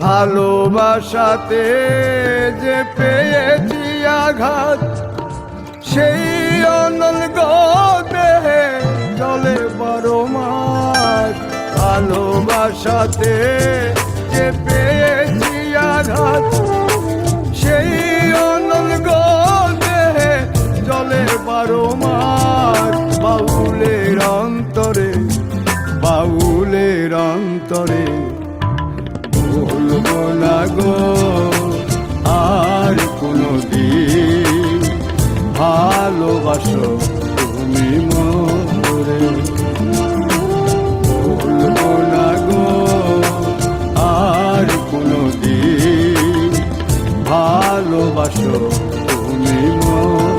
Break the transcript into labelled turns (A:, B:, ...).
A: ভালোবাসাতে যে পেয়েছি আঘাত, সেই অনল দেহে চলে বারো মাস ভালোবাসাতে যে পেয়েছি আঘাত, সেই অনল দেহে চলে বারো মাস বাউলের অন্তরে বাউলের অন্তরে তুমি মরে